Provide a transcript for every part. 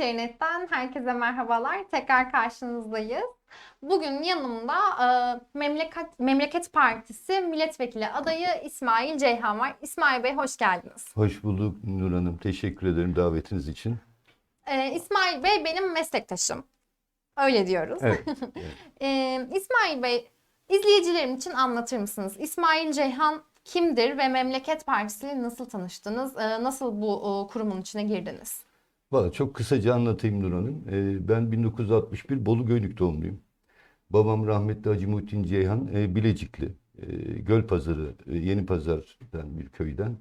Eskişehir Net'ten herkese merhabalar. Tekrar karşınızdayız. Bugün yanımda e, Memleket, Memleket Partisi Milletvekili adayı İsmail Ceyhan var. İsmail Bey hoş geldiniz. Hoş bulduk Nur Hanım. Teşekkür ederim davetiniz için. E, İsmail Bey benim meslektaşım. Öyle diyoruz. Evet. E, İsmail Bey izleyicilerim için anlatır mısınız? İsmail Ceyhan kimdir ve Memleket Partisi ile nasıl tanıştınız? E, nasıl bu e, kurumun içine girdiniz? Valla çok kısaca anlatayım Nur Hanım. Ee, ben 1961 Bolu Göynük doğumluyum. Babam rahmetli Hacı Muhittin Ceyhan e, Bilecikli. E, Gölpazarı, e, Yeni Pazar'dan bir köyden.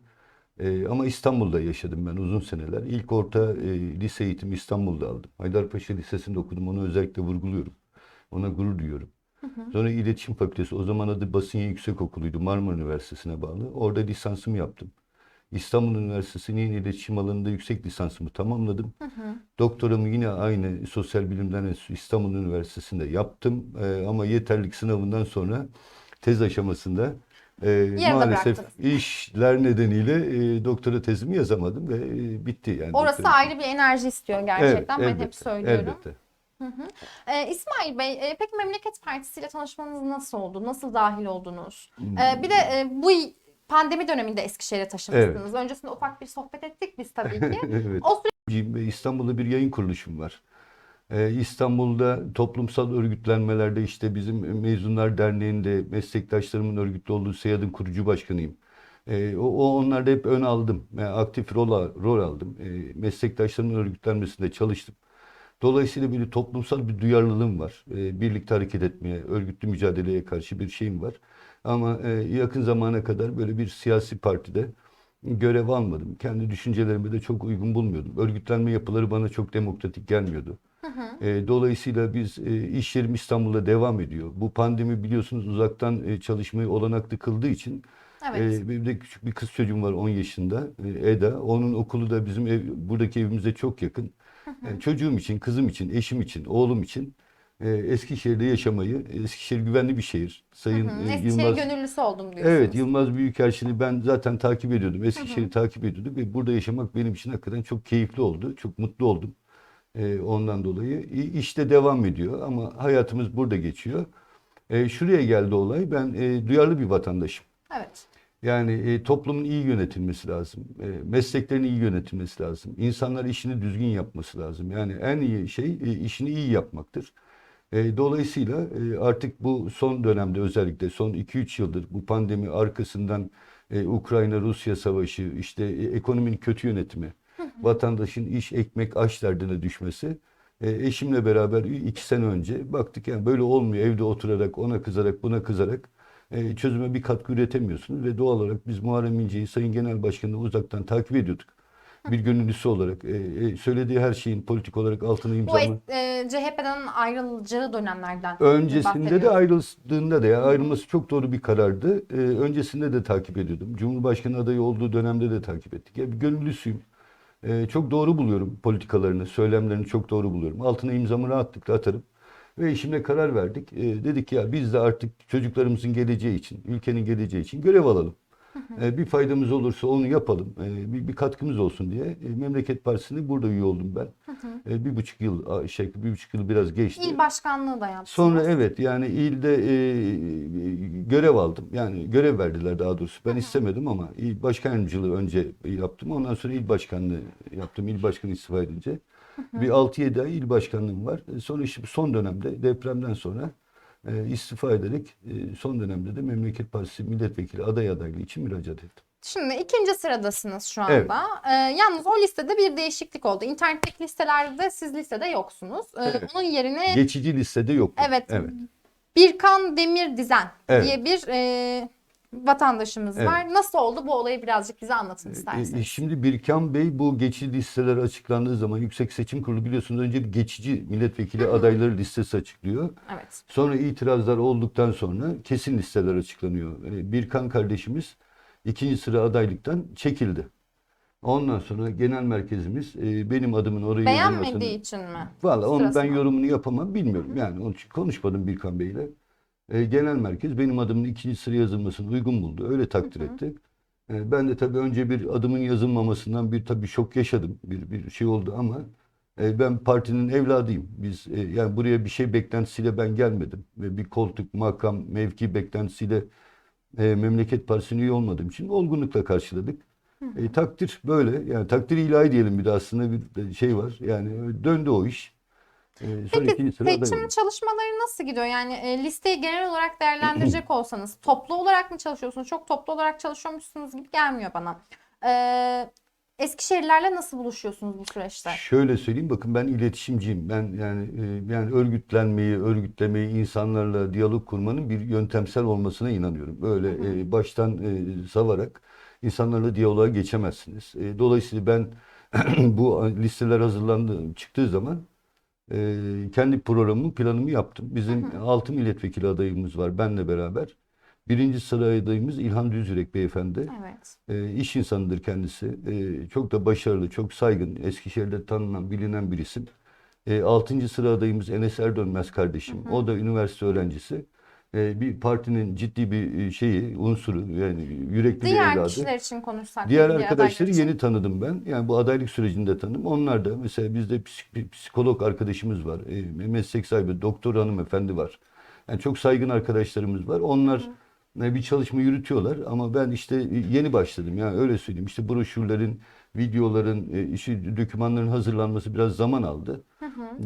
E, ama İstanbul'da yaşadım ben uzun seneler. İlk orta e, lise eğitimi İstanbul'da aldım. Haydarpaşa Lisesi'nde okudum. Onu özellikle vurguluyorum. Ona gurur duyuyorum. Sonra İletişim Fakültesi, o zaman adı Basın Yüksekokulu'ydu. Marmara Üniversitesi'ne bağlı. Orada lisansımı yaptım. İstanbul Üniversitesi'nin yine iletişim alanında yüksek lisansımı tamamladım. Doktoramı yine aynı Sosyal Bilimler Enstitüsü İstanbul Üniversitesi'nde yaptım. Ee, ama yeterlik sınavından sonra tez aşamasında e, maalesef bıraktınız. işler nedeniyle e, doktora tezimi yazamadım ve e, bitti yani. Orası doktora. ayrı bir enerji istiyor gerçekten. ben hep elbette, söylüyorum. Elbette. Ee, İsmail Bey, e, peki Memleket Partisi ile tanışmanız nasıl oldu? Nasıl dahil oldunuz? Ee, bir de e, bu pandemi döneminde Eskişehir'e taşınmışsınız. Öncesinde ufak bir sohbet ettik biz tabii ki. Evet. o süre İstanbul'da bir yayın kuruluşum var. Ee, İstanbul'da toplumsal örgütlenmelerde işte bizim Mezunlar Derneği'nde meslektaşlarımın örgütlü olduğu SEYAD'ın kurucu başkanıyım. Ee, o, o onlarda hep ön aldım. Yani aktif rol, rol aldım. Ee, meslektaşlarımın örgütlenmesinde çalıştım. Dolayısıyla bir toplumsal bir duyarlılığım var. Ee, birlikte hareket etmeye, örgütlü mücadeleye karşı bir şeyim var. Ama e, yakın zamana kadar böyle bir siyasi partide görev almadım. Kendi düşüncelerime de çok uygun bulmuyordum. Örgütlenme yapıları bana çok demokratik gelmiyordu. E, dolayısıyla biz e, iş yerim İstanbul'da devam ediyor. Bu pandemi biliyorsunuz uzaktan e, çalışmayı olanaklı kıldığı için evet. e, benim de küçük bir kız çocuğum var 10 yaşında e, Eda. Onun okulu da bizim ev, buradaki evimize çok yakın. E, çocuğum için, kızım için, eşim için, oğlum için e, Eskişehir'de yaşamayı, Eskişehir güvenli bir şehir. Sayın Hı, e, Eskişehir Yılmaz gönüllüsü oldum diyorsunuz. Evet, Yılmaz Büyükelçin'i ben zaten takip ediyordum. Eskişehir'i takip ediyordum ve burada yaşamak benim için hakikaten çok keyifli oldu. Çok mutlu oldum. Ee, ondan dolayı işte devam ediyor ama hayatımız burada geçiyor. Ee, şuraya geldi olay. Ben e, duyarlı bir vatandaşım. Evet. Yani e, toplumun iyi yönetilmesi lazım. E, mesleklerin iyi yönetilmesi lazım. İnsanlar işini düzgün yapması lazım. Yani en iyi şey e, işini iyi yapmaktır. E, dolayısıyla e, artık bu son dönemde özellikle son 2-3 yıldır bu pandemi arkasından e, Ukrayna-Rusya savaşı, işte e, ekonominin kötü yönetimi, vatandaşın iş, ekmek, aş derdine düşmesi. E, eşimle beraber iki sene önce baktık yani böyle olmuyor evde oturarak ona kızarak buna kızarak e, çözüme bir katkı üretemiyorsunuz ve doğal olarak biz Muharrem İnce'yi Sayın Genel Başkan'ı uzaktan takip ediyorduk. Bir gönüllüsü olarak e, e, söylediği her şeyin politik olarak altına Bu imzalamak. e, CHP'den ayrılacağı dönemlerden Öncesinde de ayrıldığında da ya ayrılması çok doğru bir karardı. Ee, öncesinde de takip ediyordum. Cumhurbaşkanı adayı olduğu dönemde de takip ettik. Ya bir gönüllüsüyüm. Ee, çok doğru buluyorum politikalarını, söylemlerini çok doğru buluyorum. Altına imzamı rahatlıkla atarım. Ve eşimle karar verdik. Ee, dedik ya biz de artık çocuklarımızın geleceği için, ülkenin geleceği için görev alalım. Ee, bir faydamız olursa onu yapalım. Ee, bir, bir katkımız olsun diye. Ee, Memleket Partisi'ne burada üye oldum ben. Ee, bir buçuk yıl, şey, bir buçuk yıl biraz geçti. İl başkanlığı da yaptınız. Sonra evet yani ilde e, görev aldım. Yani görev verdiler daha doğrusu. Ben istemedim ama il başkan yardımcılığı önce yaptım. Ondan sonra il başkanlığı yaptım. İl başkanı istifa edince. Bir 6-7 ay il başkanlığım var. E, Sonra işte son dönemde depremden sonra e, istifa ederek e, son dönemde de Memleket Partisi milletvekili aday adaylığı için müracaat ettim. Şimdi ikinci sıradasınız şu anda. Evet. Ee, yalnız o listede bir değişiklik oldu. İnternetteki listelerde siz listede yoksunuz. Ee, Evet. Onun yerine Geçici listede yok. evet, Evet. Birkan Demir Dizen Evet. diye bir e, vatandaşımız Evet. var. Nasıl oldu bu olayı birazcık bize anlatın E, isterseniz. Şimdi Birkan Bey bu geçici listeler açıklandığı zaman Yüksek Seçim Kurulu biliyorsunuz önce bir geçici milletvekili adayları listesi açıklıyor. Evet. Sonra itirazlar olduktan sonra kesin listeler açıklanıyor. E, Birkan kardeşimiz ikinci sıra adaylıktan çekildi. Ondan sonra genel merkezimiz e, benim adımın oraya Beğenmediği için mi? Valla onu ben yorumunu yapamam bilmiyorum. Yani onun için konuşmadım Birkan Bey'le. E, genel merkez benim adımın ikinci sıraya yazılmasını uygun buldu. Öyle takdir etti. E, ben de tabii önce bir adımın yazılmamasından bir tabii şok yaşadım. Bir, bir şey oldu ama E, ben partinin evladıyım. Biz e, yani buraya bir şey beklentisiyle ben gelmedim ve bir koltuk, makam, mevki beklentisiyle e, Memleket Partisi'ne üye olmadığım için olgunlukla karşıladık. E, takdir böyle. Yani takdir ilahi diyelim bir de aslında bir şey var. Yani döndü o iş. E, sonra Peki seçim çalışmaları nasıl gidiyor? Yani e, listeyi genel olarak değerlendirecek olsanız toplu olarak mı çalışıyorsunuz? Çok toplu olarak çalışıyormuşsunuz gibi gelmiyor bana. Ee, Eskişehirlilerle nasıl buluşuyorsunuz bu süreçte? Şöyle söyleyeyim bakın ben iletişimciyim. Ben yani e, yani örgütlenmeyi, örgütlemeyi, insanlarla diyalog kurmanın bir yöntemsel olmasına inanıyorum. Böyle e, baştan e, savarak insanlarla diyaloğa geçemezsiniz. E, dolayısıyla ben bu listeler hazırlandı çıktığı zaman e, kendi programımı, planımı yaptım. Bizim 6 milletvekili adayımız var benle beraber. Birinci sıra adayımız İlhan Düzürek beyefendi. Evet. E, iş insanıdır kendisi. E, çok da başarılı, çok saygın, Eskişehir'de tanınan, bilinen bir isim. E, altıncı sıra adayımız Enes Erdönmez kardeşim. O da üniversite öğrencisi. E, bir partinin ciddi bir e, şeyi, unsuru yani yürekli bir Diğer evladı. kişiler için konuşsak. Diğer arkadaşları için. yeni tanıdım ben. Yani bu adaylık sürecinde tanıdım. Onlar da mesela bizde psik- bir psikolog arkadaşımız var. E, meslek sahibi doktor hanımefendi var. Yani çok saygın arkadaşlarımız var. Onlar e, bir çalışma yürütüyorlar ama ben işte e, yeni başladım. Yani öyle söyleyeyim. İşte broşürlerin, videoların, e, işi dokümanların hazırlanması biraz zaman aldı.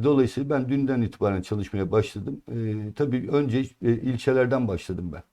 Dolayısıyla ben dünden itibaren çalışmaya başladım. E, tabii önce e, ilçelerden başladım ben.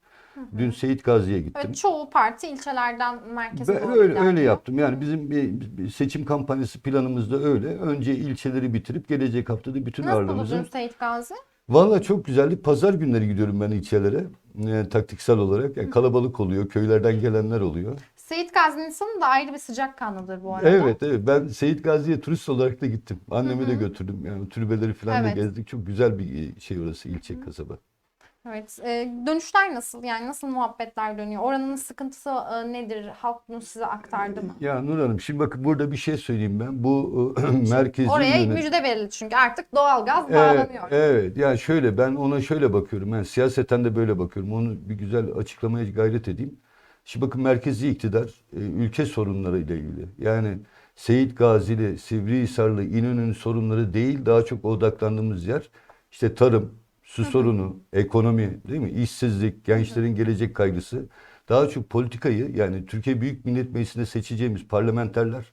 Dün Seyit Gazi'ye gittim. Evet, çoğu parti ilçelerden merkeze Ben doğru öyle öyle yaptım. Yani bizim bir, bir seçim kampanyası planımız da öyle. Önce ilçeleri bitirip gelecek haftada bütün Nasıl ağırlığımızı. buldun Seyit Gazi? Valla çok güzeldi. Pazar günleri gidiyorum ben ilçelere. Yani taktiksel olarak. Yani kalabalık oluyor. Köylerden gelenler oluyor. Seyit Gazi'nin insanı da ayrı bir sıcakkanlıdır bu arada. Evet evet. Ben Seyit Gazi'ye turist olarak da gittim. Annemi de götürdüm. Yani türbeleri falan Evet. da gezdik. Çok güzel bir şey orası ilçe kasaba. Evet. e, dönüşler nasıl? Yani nasıl muhabbetler dönüyor? Oranın sıkıntısı e, nedir? Halk bunu size aktardı mı? Ya Nur Hanım şimdi bakın burada bir şey söyleyeyim ben. Bu merkezi Oraya yönet- müjde verildi çünkü artık doğalgaz Evet, bağlanıyor. evet. Yani şöyle ben ona şöyle bakıyorum. Yani siyaseten de böyle bakıyorum. Onu bir güzel açıklamaya gayret edeyim. Şimdi bakın merkezi iktidar e, ülke sorunlarıyla ilgili. Yani Seyit Gazili, Sivrihisarlı, İnönü'nün sorunları değil daha çok odaklandığımız yer işte tarım, su sorunu, ekonomi değil mi? İşsizlik, gençlerin gelecek kaygısı. Daha çok politikayı yani Türkiye Büyük Millet Meclisi'nde seçeceğimiz parlamenterler,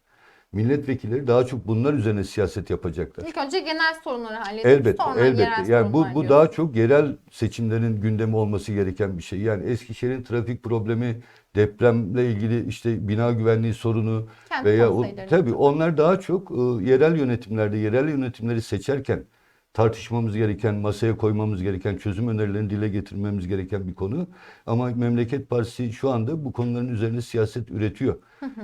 milletvekilleri daha çok bunlar üzerine siyaset yapacaklar. İlk önce genel sorunları halledip Elbette, sonra yerel elbette. Yani bu bu diyoruz. daha çok yerel seçimlerin gündemi olması gereken bir şey. Yani Eskişehir'in trafik problemi, depremle ilgili işte bina güvenliği sorunu Kent veya o, tabii onlar daha çok e, yerel yönetimlerde, yerel yönetimleri seçerken tartışmamız gereken, masaya koymamız gereken, çözüm önerilerini dile getirmemiz gereken bir konu. Ama Memleket Partisi şu anda bu konuların üzerine siyaset üretiyor.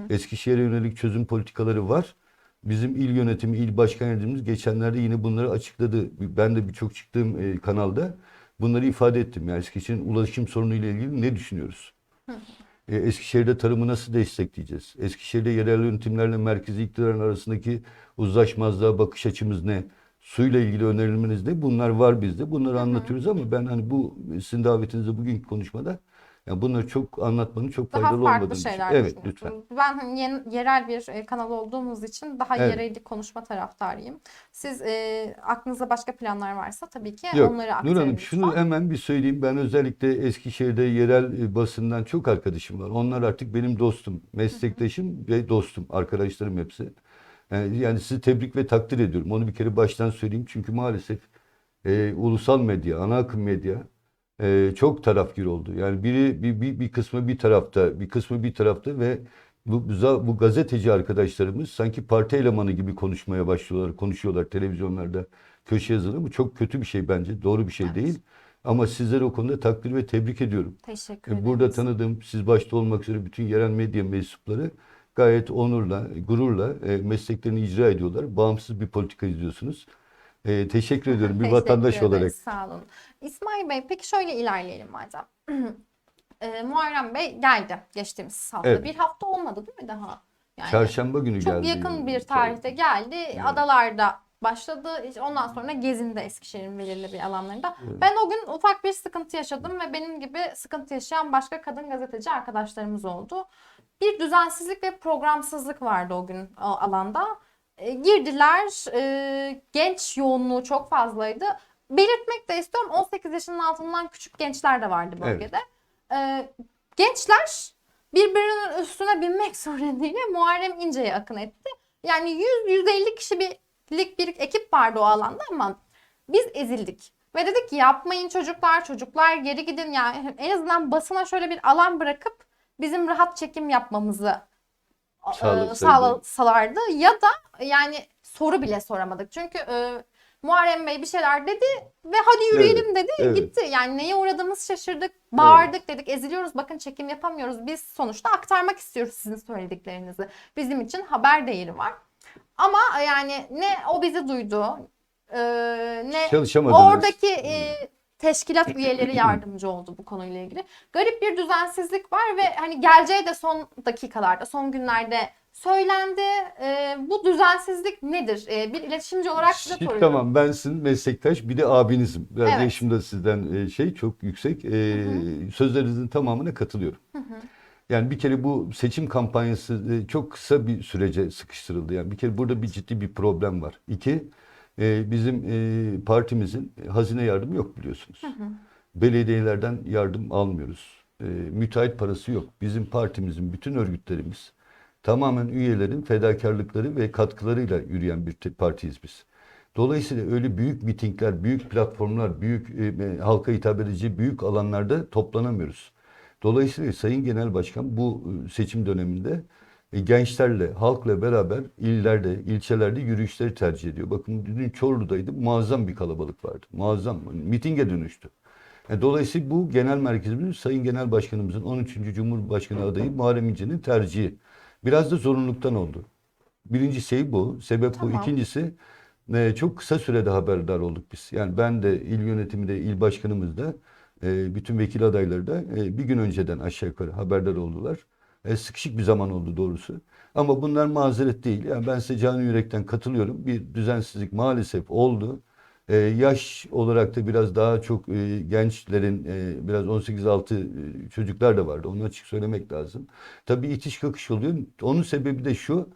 Eskişehir'e yönelik çözüm politikaları var. Bizim il yönetimi, il başkan yardımcımız geçenlerde yine bunları açıkladı. Ben de birçok çıktığım e, kanalda bunları ifade ettim. Yani Eskişehir'in ulaşım sorunuyla ilgili ne düşünüyoruz? E, Eskişehir'de tarımı nasıl destekleyeceğiz? Eskişehir'de yerel yönetimlerle merkezi iktidarın arasındaki uzlaşmazlığa bakış açımız ne? Suyla ilgili önerileriniz ne? Bunlar var bizde. Bunları anlatıyoruz ama ben hani bu sizin davetinizde bugünkü konuşmada yani bunları çok anlatmanın çok Daha faydalı olmadığını şeyler. Evet lütfen. Ben hani yerel bir e, kanal olduğumuz için daha Evet. yerellik konuşma taraftarıyım. Siz e, aklınızda başka planlar varsa tabii ki Yok, onları Nur aktarın Hanım lütfen. şunu hemen bir söyleyeyim. Ben özellikle Eskişehir'de yerel e, basından çok arkadaşım var. Onlar artık benim dostum, meslektaşım ve dostum, arkadaşlarım hepsi. Yani, yani sizi tebrik ve takdir ediyorum. Onu bir kere baştan söyleyeyim. Çünkü maalesef e, ulusal medya, ana akım medya e, çok tarafgir oldu. Yani biri bir, bir, bir kısmı bir tarafta, bir kısmı bir tarafta ve bu, bu, gazeteci arkadaşlarımız sanki parti elemanı gibi konuşmaya başlıyorlar, konuşuyorlar televizyonlarda, köşe yazıları. Bu çok kötü bir şey bence, doğru bir şey Evet. değil. Ama sizleri o konuda takdir ve tebrik ediyorum. Teşekkür E, ederiz. Burada tanıdığım, siz başta olmak üzere bütün yerel medya mensupları gayet onurla, gururla e, mesleklerini icra ediyorlar. Bağımsız bir politika izliyorsunuz. E, teşekkür ediyorum bir vatandaş ederiz, olarak. Sağ olun. İsmail Bey peki şöyle ilerleyelim madem. e, Muharrem Bey geldi geçtiğimiz hafta. Evet. Bir hafta olmadı değil mi daha? Yani Çarşamba günü çok geldi. yakın bir tarihte geldi. Adalarda başladı. Ondan sonra gezindi Eskişehir'in belirli bir alanlarında. Ben o gün ufak bir sıkıntı yaşadım ve benim gibi sıkıntı yaşayan başka kadın gazeteci arkadaşlarımız oldu. Bir düzensizlik ve programsızlık vardı o gün o alanda. E, girdiler. E, genç yoğunluğu çok fazlaydı. Belirtmek de istiyorum 18 yaşının altından küçük gençler de vardı bölgede. E, gençler birbirinin üstüne binmek suretiyle Muharrem İnce'ye akın etti. Yani 100-150 kişilik bir ekip vardı o alanda ama biz ezildik. Ve dedik ki yapmayın çocuklar, çocuklar geri gidin. Yani en azından basına şöyle bir alan bırakıp bizim rahat çekim yapmamızı e, sağlasalardı. Ya da yani soru bile soramadık. Çünkü e, Muharrem Bey bir şeyler dedi ve hadi yürüyelim dedi evet. gitti. Yani neye uğradığımız şaşırdık, bağırdık dedik eziliyoruz bakın çekim yapamıyoruz. Biz sonuçta aktarmak istiyoruz sizin söylediklerinizi. Bizim için haber değeri var. Ama yani ne o bizi duydu e, ne. Oradaki e, teşkilat üyeleri yardımcı oldu bu konuyla ilgili. Garip bir düzensizlik var ve hani geleceği de son dakikalarda, son günlerde söylendi. E, bu düzensizlik nedir? E, bir iletişimci olarak size soruyorum. tamam ben sizin meslektaş bir de abinizim. Biraz Evet. yaşım da sizden e, şey çok yüksek. E, Sözlerinizin tamamına katılıyorum. Yani bir kere bu seçim kampanyası e, çok kısa bir sürece sıkıştırıldı. Yani bir kere burada bir ciddi bir problem var. İki, e, bizim e, partimizin hazine yardımı yok biliyorsunuz. Belediyelerden yardım almıyoruz. E, müteahhit parası yok. Bizim partimizin bütün örgütlerimiz tamamen üyelerin fedakarlıkları ve katkılarıyla yürüyen bir partiyiz biz. Dolayısıyla öyle büyük mitingler, büyük platformlar, büyük e, halka hitap edici büyük alanlarda toplanamıyoruz. Dolayısıyla Sayın Genel Başkan bu e, seçim döneminde e, gençlerle, halkla beraber illerde, ilçelerde yürüyüşleri tercih ediyor. Bakın dün Çorlu'daydı, muazzam bir kalabalık vardı. Muazzam, mitinge dönüştü. E, Dolayısıyla bu genel merkezimizin Sayın Genel Başkanımızın 13. Cumhurbaşkanı adayı Muharrem İnce'nin tercihi. Biraz da zorunluluktan oldu. Birinci şey bu, sebep bu. Tamam. İkincisi e, çok kısa sürede haberdar olduk biz. Yani ben de il yönetimi de il başkanımız da e, bütün vekil adayları da e, bir gün önceden aşağı yukarı haberdar oldular. E, sıkışık bir zaman oldu doğrusu. Ama bunlar mazeret değil. Yani ben size canı yürekten katılıyorum. Bir düzensizlik maalesef oldu. E, yaş olarak da biraz daha çok e, gençlerin e, biraz 18 altı e, çocuklar da vardı. Onu açık söylemek lazım. Tabii itiş kakış oluyor. Onun sebebi de şu.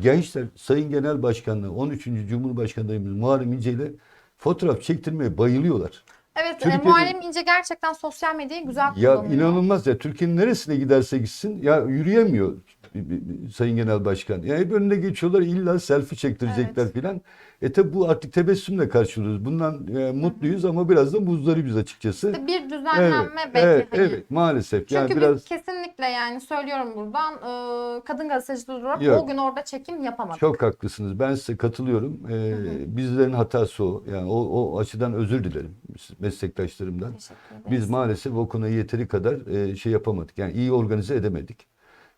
Gençler Sayın Genel Başkanlığı 13. Cumhurbaşkanı adayımız Muharrem İnce ile fotoğraf çektirmeye bayılıyorlar. Evet, e, Türkiye'de- Muharrem İnce gerçekten sosyal medyayı güzel Ya kullanıyor. inanılmaz ya Türkiye'nin neresine giderse gitsin ya yürüyemiyor Sayın Genel Başkan. Ya hep önüne geçiyorlar illa selfie çektirecekler Evet. filan. E tabi bu artık tebessümle karşılıyoruz. Bundan e, mutluyuz ama biraz da muzdaribiz açıkçası. Bir Evet, düzenlenme belki evet, hani. evet maalesef. Çünkü yani biraz kesinlikle yani söylüyorum buradan e, kadın gazeteci olarak Yok. o gün orada çekim yapamadık. çok haklısınız. Ben size katılıyorum. E, bizlerin hatası o. Yani o, o açıdan özür dilerim meslektaşlarımdan. Biz maalesef o konuya yeteri kadar e, şey yapamadık. Yani iyi organize edemedik.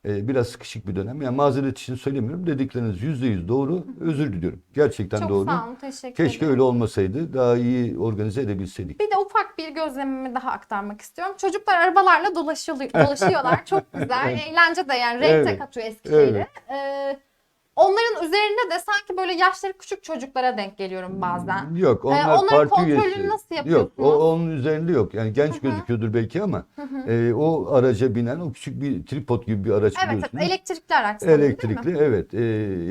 E, biraz sıkışık bir dönem. Yani mazeret için söylemiyorum. Dedikleriniz yüzde yüz doğru. Özür diliyorum. Gerçekten Çok doğru. sağ olun, teşekkür Keşke ederim. öyle olmasaydı. Daha iyi organize edebilseydik. Bir de ufak bir gözlemimi daha aktarmak istiyorum. Çocuklar arabalarla dolaşıyor, dolaşıyorlar. Çok güzel. Eğlence de yani renk de Evet. katıyor Eskişehir'e. Evet. Ee, onların üzerinde de sanki böyle yaşları küçük çocuklara denk geliyorum bazen. Yok onlar Ee, onların parti kontrolünü üyesi. nasıl Yok yapıyorsunuz? o onun üzerinde yok. Yani genç gözüküyordur belki ama e, o araca binen o küçük bir tripod gibi bir araç Evet, evet biliyorsunuz. elektrikli araç sanırım, değil mi? Elektrikli evet. E,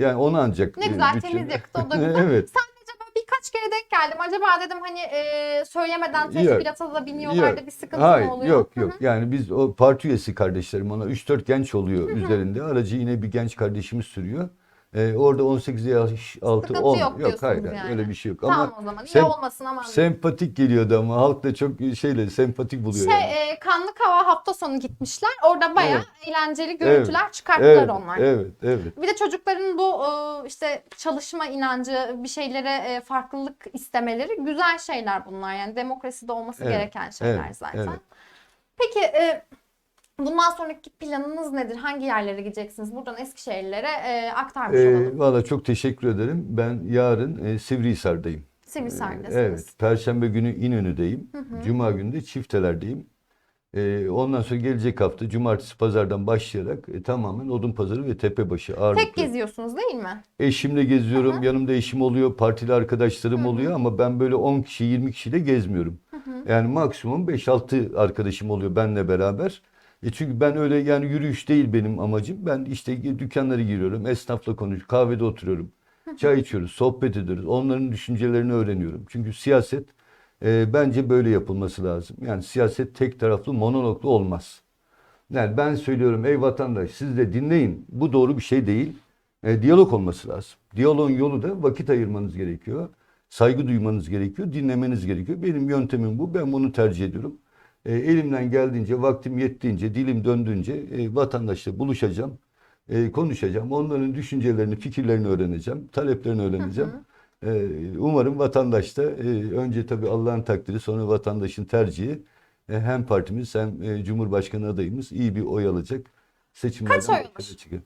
yani onu ancak Ne e, güzel bütün- temiz yakıt o da güzel. evet. Sadece böyle birkaç kere denk geldim. Acaba dedim hani e, söylemeden Yok. teşkilata da biniyorlar da Yok. bir sıkıntı Hayır, mı oluyor? yok yok. Yani biz o parti üyesi kardeşlerim ona 3-4 genç oluyor üzerinde. Aracı yine bir genç kardeşimiz sürüyor. Ee, orada 18 yaş altı Sıkıntı 10. yok Yok hayır, yani. öyle bir şey yok. Tamam Ama o zaman. İyi sem- olmasın ama. sempatik geliyordu ama halk da çok şeyle sempatik buluyor Şey yani. e, Kanlık Hava hafta sonu gitmişler. Orada bayağı eğlenceli görüntüler Evet. çıkarttılar Evet, onlar. evet, evet. Bir de çocukların bu e, işte çalışma inancı, bir şeylere e, farklılık istemeleri güzel şeyler bunlar. Yani demokraside olması Evet, gereken şeyler evet, zaten. evet. Peki e, bundan sonraki planınız nedir? Hangi yerlere gideceksiniz? Buradan Eskişehirlilere e, aktarmış Ee, olalım. Valla çok teşekkür ederim. Ben yarın e, Sivrihisar'dayım. Sivrisar'dasınız. Evet. Perşembe günü İnönü'deyim. Cuma günü de Çifteler'deyim. Ee, ondan sonra gelecek hafta cumartesi pazardan başlayarak e, tamamen Odun Pazarı ve Tepebaşı ağırlıklı. Tek geziyorsunuz değil mi? Eşimle geziyorum. Yanımda eşim oluyor. Partili arkadaşlarım oluyor ama ben böyle 10 kişi 20 kişiyle gezmiyorum. Yani maksimum 5-6 arkadaşım oluyor benle beraber. E çünkü ben öyle yani yürüyüş değil benim amacım. Ben işte dükkanları giriyorum. Esnafla konuşuyorum. Kahvede oturuyorum. Çay içiyoruz, sohbet ediyoruz. Onların düşüncelerini öğreniyorum. Çünkü siyaset e, bence böyle yapılması lazım. Yani siyaset tek taraflı, monologlu olmaz. Yani ben söylüyorum ey vatandaş siz de dinleyin. Bu doğru bir şey değil. E, diyalog olması lazım. Diyaloğun yolu da vakit ayırmanız gerekiyor. Saygı duymanız gerekiyor. Dinlemeniz gerekiyor. Benim yöntemim bu. Ben bunu tercih ediyorum. E, elimden geldiğince, vaktim yettiğince, dilim döndüğünce e, vatandaşla buluşacağım. e, konuşacağım. Onların düşüncelerini, fikirlerini öğreneceğim. Taleplerini öğreneceğim. E, umarım vatandaş da e, önce tabii Allah'ın takdiri sonra vatandaşın tercihi e, hem partimiz hem e, Cumhurbaşkanı adayımız iyi bir oy alacak. Seçimlerden Kaç oy çıkıyor.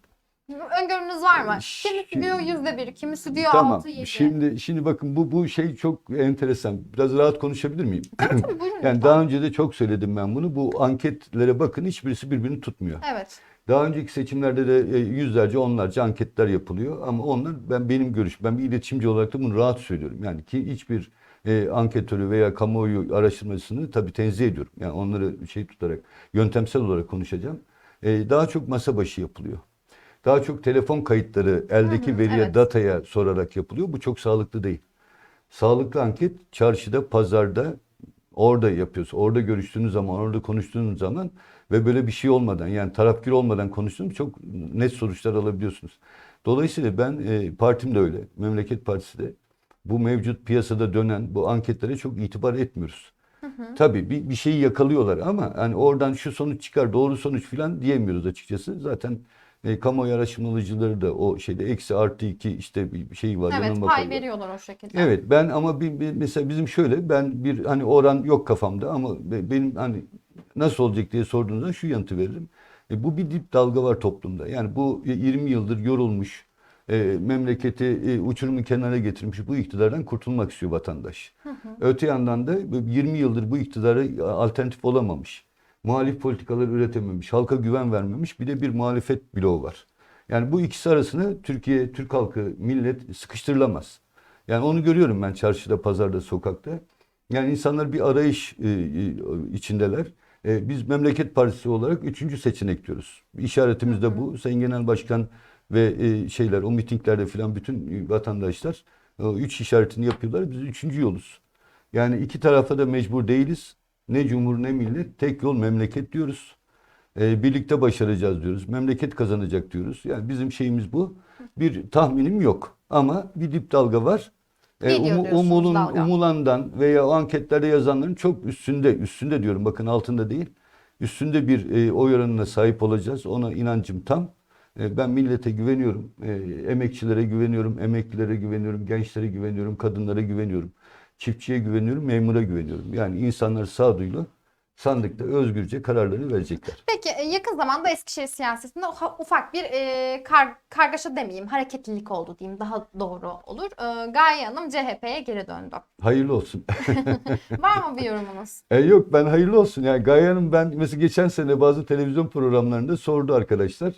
Öngörünüz var mı? Şimdi- Kimisi diyor yüzde bir, kimisi diyor Tamam. altı, yedi. Şimdi şimdi bakın bu bu şey çok enteresan. Biraz rahat konuşabilir miyim? Tabii tabii buyurun. Yani daha önce de çok söyledim ben bunu. Bu anketlere bakın hiçbirisi birbirini tutmuyor. Evet. Daha önceki seçimlerde de e, yüzlerce onlarca anketler yapılıyor ama onlar ben benim görüş ben bir iletişimci olarak da bunu rahat söylüyorum. Yani ki hiçbir e, anketörü veya kamuoyu araştırmasını tabii tenzih ediyorum. Yani onları şey tutarak yöntemsel olarak konuşacağım. E, daha çok masa başı yapılıyor. Daha çok telefon kayıtları eldeki Hı veriye, evet. dataya sorarak yapılıyor. Bu çok sağlıklı değil. Sağlıklı anket çarşıda, pazarda orada yapıyorsun. Orada görüştüğünüz zaman, orada konuştuğunuz zaman ve böyle bir şey olmadan yani tarafgir olmadan konuştuğunuz çok net sonuçlar alabiliyorsunuz. Dolayısıyla ben e, partim de öyle. Memleket Partisi de bu mevcut piyasada dönen bu anketlere çok itibar etmiyoruz. Tabii bir, bir şeyi yakalıyorlar ama hani oradan şu sonuç çıkar, doğru sonuç falan diyemiyoruz açıkçası. Zaten e, kamuoyu araştırmacıları da o şeyde eksi artı iki işte bir şey var. Evet pay var. veriyorlar o şekilde. Evet ben ama bir, bir- mesela bizim şöyle ben bir hani oran yok kafamda ama be- benim hani nasıl olacak diye sorduğunuzda şu yanıtı veririm. E, bu bir dip dalga var toplumda. Yani bu 20 yıldır yorulmuş e, memleketi e, uçurumun kenara getirmiş bu iktidardan kurtulmak istiyor vatandaş. Öte yandan da 20 yıldır bu iktidara alternatif olamamış. Muhalif politikalar üretememiş, halka güven vermemiş bir de bir muhalefet bloğu var. Yani bu ikisi arasını Türkiye, Türk halkı, millet sıkıştırılamaz. Yani onu görüyorum ben çarşıda, pazarda, sokakta. Yani insanlar bir arayış e, e, içindeler. E, biz Memleket Partisi olarak üçüncü seçenek diyoruz. İşaretimiz de bu. Sayın Genel Başkan ve şeyler o mitinglerde filan bütün vatandaşlar üç işaretini yapıyorlar. Biz üçüncü yoluz. Yani iki tarafa da mecbur değiliz. Ne cumhur ne millet. Tek yol memleket diyoruz. E, birlikte başaracağız diyoruz. Memleket kazanacak diyoruz. Yani bizim şeyimiz bu. Bir tahminim yok. Ama bir dip dalga var. E, diyorsunuz umulun, dalga. umulandan veya o anketlerde yazanların çok üstünde, üstünde diyorum bakın altında değil. Üstünde bir e, oy oranına sahip olacağız. Ona inancım tam. E, ben millete güveniyorum. E, emekçilere güveniyorum, emeklilere güveniyorum, gençlere güveniyorum, kadınlara güveniyorum. Çiftçiye güveniyorum, memura güveniyorum. Yani insanlar sağduyulu sandıkta özgürce kararlarını verecekler. Peki e, yakın zamanda Eskişehir siyasetinde ufa- ufak bir e, kar- kargaşa demeyeyim, hareketlilik oldu diyeyim daha doğru olur. E, Gaye Hanım CHP'ye geri döndü. Hayırlı olsun. Var mı bir yorumunuz? E yok ben hayırlı olsun. Yani Gaye Hanım ben mesela geçen sene bazı televizyon programlarında sordu arkadaşlar.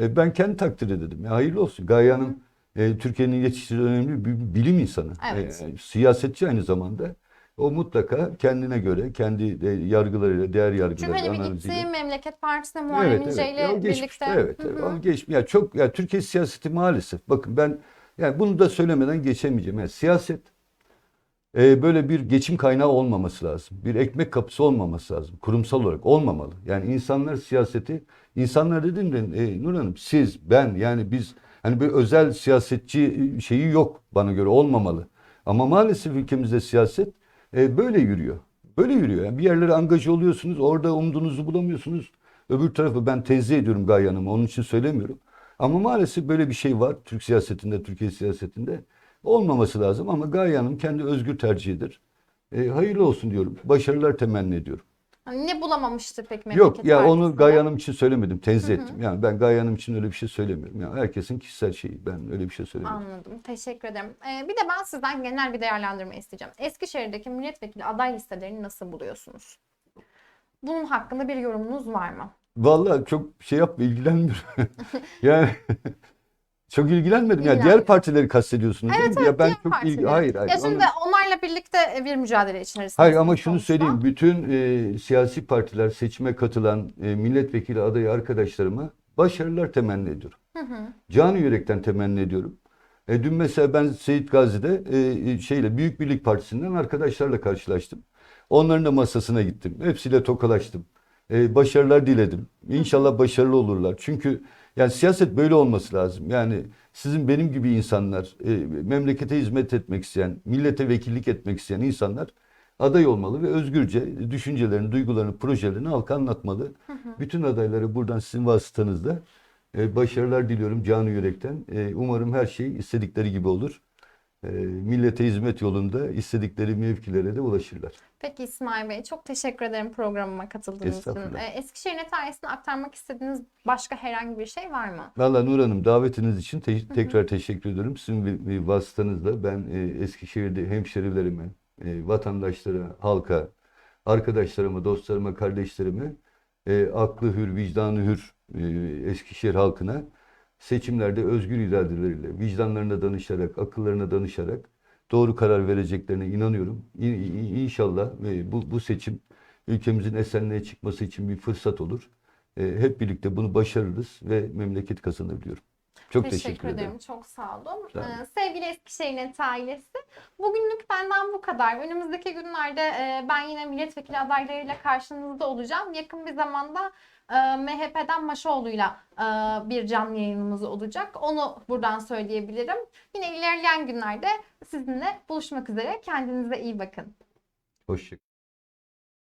E, ben kendi takdir ederim. Ya hayırlı olsun. Gaye Hanım e, Türkiye'nin yetiştirdiği önemli bir bilim insanı. Evet. E, siyasetçi aynı zamanda. O mutlaka kendine göre, kendi de yargılarıyla, değer Çünkü yargılarıyla, hani bir analiziyle. gitti Memleket Partisi'ne Muharrem Evet, İnce evet. ile geçmişte, birlikte. Evet, evet. Ama geç, ya çok ya Türkiye siyaseti maalesef. Bakın ben yani bunu da söylemeden geçemeyeceğim. Yani siyaset e, böyle bir geçim kaynağı olmaması lazım. Bir ekmek kapısı olmaması lazım. Kurumsal olarak olmamalı. Yani insanlar siyaseti, insanlar dedim de e, Nur Hanım siz, ben yani biz hani bir özel siyasetçi şeyi yok bana göre olmamalı. Ama maalesef ülkemizde siyaset e, böyle yürüyor. Böyle yürüyor. Yani bir yerlere angaje oluyorsunuz, orada umduğunuzu bulamıyorsunuz. Öbür tarafı ben tenzih ediyorum Gaye onun için söylemiyorum. Ama maalesef böyle bir şey var Türk siyasetinde, Türkiye siyasetinde. Olmaması lazım ama Gaye kendi özgür tercihidir. E, hayırlı olsun diyorum. Başarılar temenni ediyorum. Hani ne bulamamıştır pek Memleket Yok ya onu? Gaye Hanım için söylemedim. Tenzih ettim. Yani ben Gaye Hanım için öyle bir şey söylemiyorum. Yani herkesin kişisel şeyi. Ben öyle bir şey söylemiyorum. Anladım. Teşekkür ederim. Ee, bir de ben sizden genel bir değerlendirme isteyeceğim. Eskişehir'deki milletvekili aday listelerini nasıl buluyorsunuz? Bunun hakkında bir yorumunuz var mı? Vallahi çok şey yapma ilgilenmiyorum. yani çok ilgilenmedim. Ya diğer İlgilenmiyorum. partileri kastediyorsunuz değil Evet mi? evet ya ben diğer çok ilgi hayır hayır. Ya şimdi onu- onlarla birlikte bir mücadele içerisinde. Hayır ama şunu söyleyeyim. Bütün e, siyasi partiler seçime katılan e, milletvekili adayı arkadaşlarıma başarılar temenni ediyorum. Hı hı. Canı yürekten temenni ediyorum. E, dün mesela ben Seyit Gazi'de e, şeyle Büyük Birlik Partisi'nden arkadaşlarla karşılaştım. Onların da masasına gittim. Hepsiyle tokalaştım. E, başarılar diledim. İnşallah başarılı olurlar. Çünkü yani siyaset böyle olması lazım. Yani sizin benim gibi insanlar, e, memlekete hizmet etmek isteyen, millete vekillik etmek isteyen insanlar aday olmalı ve özgürce düşüncelerini, duygularını, projelerini halka anlatmalı. Bütün adayları buradan sizin vasıtanızla e, başarılar diliyorum canı yürekten. E, umarım her şey istedikleri gibi olur. E, millete hizmet yolunda istedikleri mevkilere de ulaşırlar. Peki İsmail Bey çok teşekkür ederim programıma katıldığınız için. Ee, Eskişehir Net ailesine aktarmak istediğiniz başka herhangi bir şey var mı? Valla Nur Hanım davetiniz için te- tekrar teşekkür ediyorum. Sizin bir, bir vasıtanızla ben e, Eskişehir'de hemşerilerime, e, vatandaşlara, halka, arkadaşlarıma, dostlarıma, kardeşlerime e, aklı hür, vicdanı hür e, Eskişehir halkına seçimlerde özgür iradeleriyle, vicdanlarına danışarak, akıllarına danışarak doğru karar vereceklerine inanıyorum. İnşallah e, bu, bu seçim ülkemizin esenliğe çıkması için bir fırsat olur. E, hep birlikte bunu başarırız ve memleket kazanır diyorum. Çok teşekkür, ederim. Çok sağ olun. Sağ olun. Ee, sevgili Eskişehir Net ailesi, bugünlük benden bu kadar. Önümüzdeki günlerde e, ben yine milletvekili adaylarıyla karşınızda olacağım. Yakın bir zamanda e, MHP'den Maşoğlu'yla bir canlı yayınımız olacak. Onu buradan söyleyebilirim. Yine ilerleyen günlerde sizinle buluşmak üzere. Kendinize iyi bakın. Hoşçakalın.